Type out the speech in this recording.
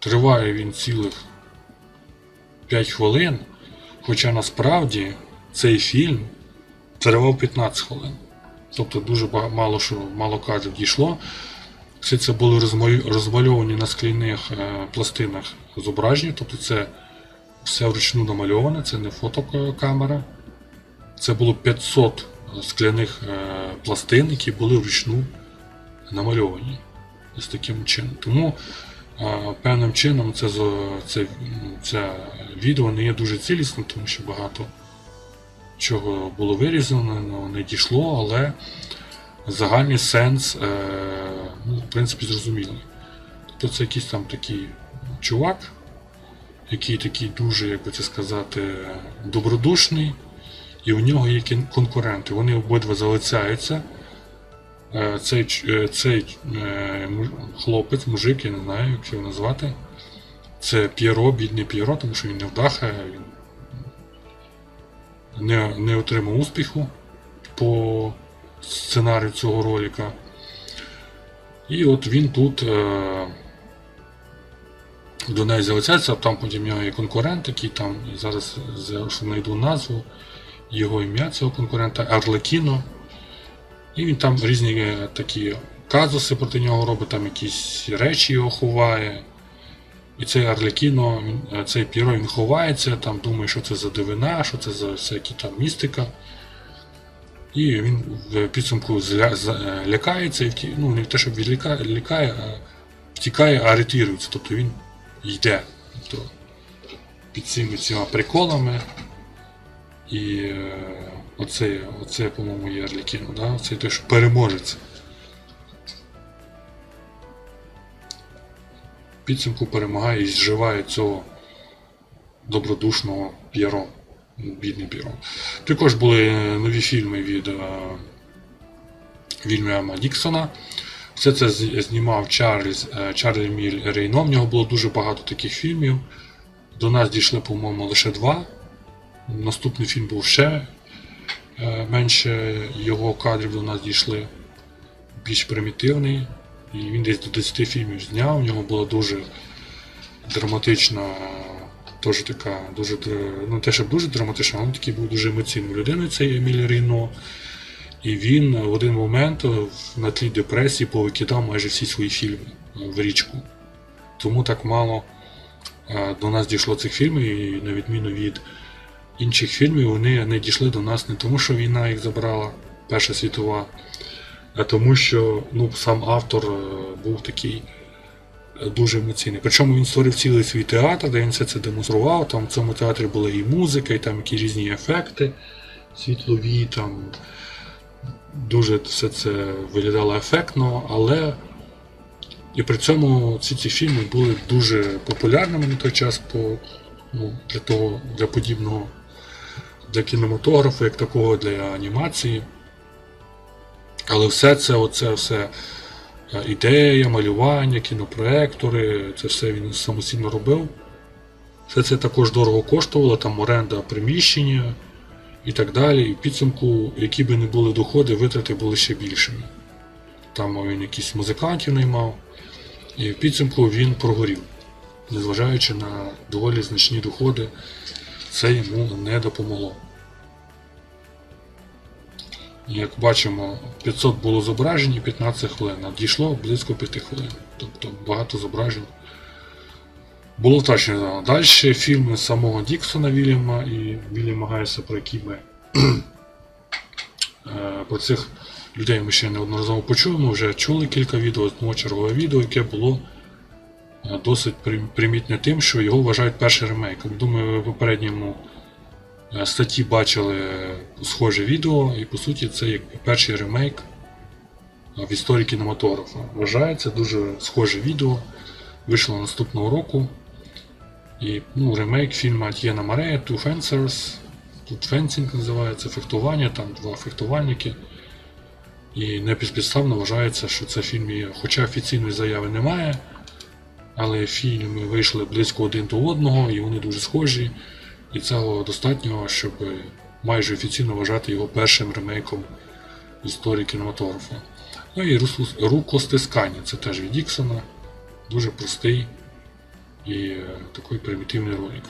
Триває він цілих 5 хвилин, хоча насправді цей фільм тривав 15 хвилин. Тобто дуже мало що мало кадрів дійшло. Все це були розмальовані на скляних е, пластинах зображення, тобто це все вручну намальоване, це не фотокамера. Це було 500 скляних е, пластин, які були вручну намальовані з таким чином. Тому певним чином це, це, це відео не є дуже цілісним, тому що багато чого було вирізано, ну, не дійшло, але загальний сенс, е, ну, в принципі, зрозумілий. Тобто це якийсь там такий чувак, який такий дуже, як би це сказати, добродушний, і у нього є конкуренти. Вони обидва залицяються. Е, Цей, е, цей е, хлопець, мужик, я не знаю, як його назвати. Це П'єро, бідний П'єро, тому що він не вдаха, він не, не отримав успіху по сценарію цього ролика. І от він тут е, до неї залицяється, а там потім нього є конкурент, який там зараз знайду назву, його ім'я цього конкурента Арлекіно. І він там різні е, такі казуси проти нього робить, там якісь речі його ховає. І цей Арлекіно, е, цей Піро він ховається, там думає, що це за дивина, що це за всякі там містика. І він в підсумку зля, е, лякається, і вті, ну не те, щоб відлікає, лякає, а втікає, а ретирується. Тобто він йде. Тобто під цими цими приколами. І оце, оце, по-моєму, Арлекіно, да? це той, що переможець. Підсумку перемагає і зживає цього добродушного П'єро. Бідний П'єро. Також були нові фільми від е, Вільяма Діксона. Все це знімав Чарльз, е, Міль Рейно. В нього було дуже багато таких фільмів. До нас дійшли, по-моєму, лише два. Наступний фільм був ще менше його кадрів до нас дійшли. Більш примітивний. І він десь до 10 фільмів зняв. У нього була дуже драматична, теж така, дуже ну те, щоб дуже драматична, але такий був дуже емоційною людиною, цей Еміль Рейно. І він в один момент е, на тлі депресії повикидав майже всі свої фільми е, в річку. Тому так мало е, до нас дійшло цих фільмів, і на відміну від інших фільмів, вони не дійшли до нас не тому, що війна їх забрала, Перша світова, а тому, що ну, сам автор е, був такий е, дуже емоційний. Причому він створив цілий свій театр, де він все це демонстрував. Там в цьому театрі була і музика, і там якісь різні ефекти світлові, там дуже все це виглядало ефектно, але і при цьому ці ці фільми були дуже популярними на той час по, ну, для того, для подібного, для кінематографу, як такого для анімації. Але все це, оце все е, ідея, малювання, кінопроектори, це все він самостійно робив. Все це також дорого коштувало, там оренда приміщення і так далі. І в підсумку, які би не були доходи, витрати були ще більшими. Там він якісь музикантів наймав, і в підсумку він прогорів. Незважаючи на доволі значні доходи, це йому не допомогло. Як бачимо, 500 було зображень і 15 хвилин, а дійшло близько 5 хвилин. Тобто багато зображень було втрачено. Далі фільми самого Діксона Вільяма і Вільяма Гайса, про які ми е, про цих людей ми ще неодноразово почуємо. Вже чули кілька відео, тому чергове відео, яке було досить примітне тим, що його вважають першим ремейком. Думаю, ви в попередньому е, статті бачили схоже відео, і по суті це як перший ремейк е, в історії кінематографа. Вважається дуже схоже відео. Вийшло наступного року. І ну, ремейк фільму Т'єна Марея Two Fencers. Тут фенсінг називається фехтування, там два фехтувальники. І не безпідставно вважається, що це фільм є. Хоча офіційної заяви немає, але фільми вийшли близько один до одного, і вони дуже схожі. І цього достатньо, щоб майже офіційно вважати його першим ремейком в історії кінематографа. Ну і рукостискання, це теж від Діксона. Дуже простий і такий примітивний ролик.